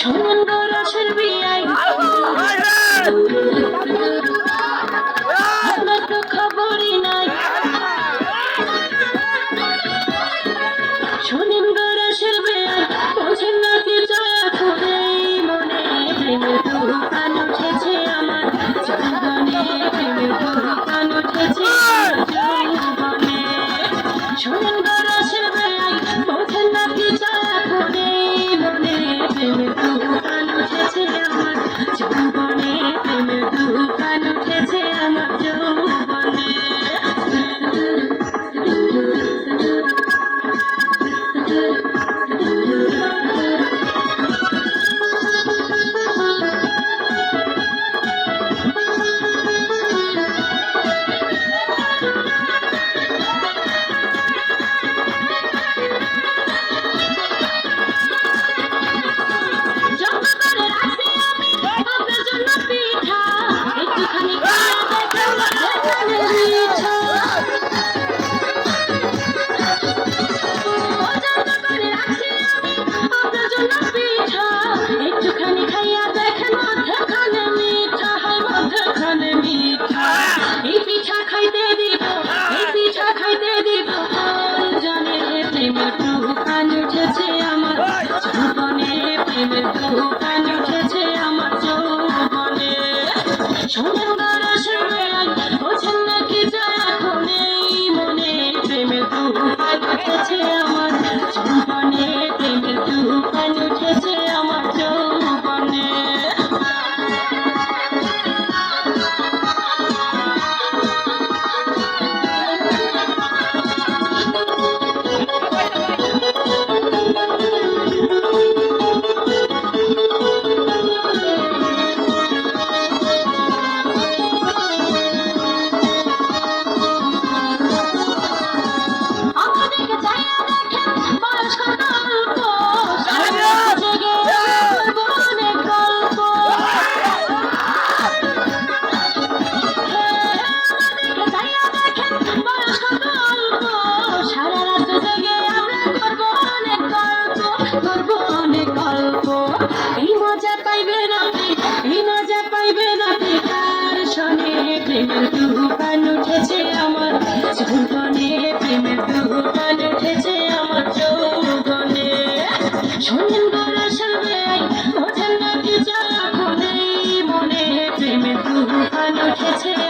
শোনো প্রেমের তুফান উঠেছে আমার যৌবনে সোনার রসের বেড়ায় বোঝেন না কি যা এখন এই মনে প্রেমের তুফান উঠেছে আমার। প্রেমের তুফান উঠেছে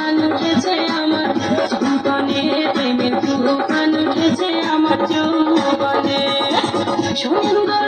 সব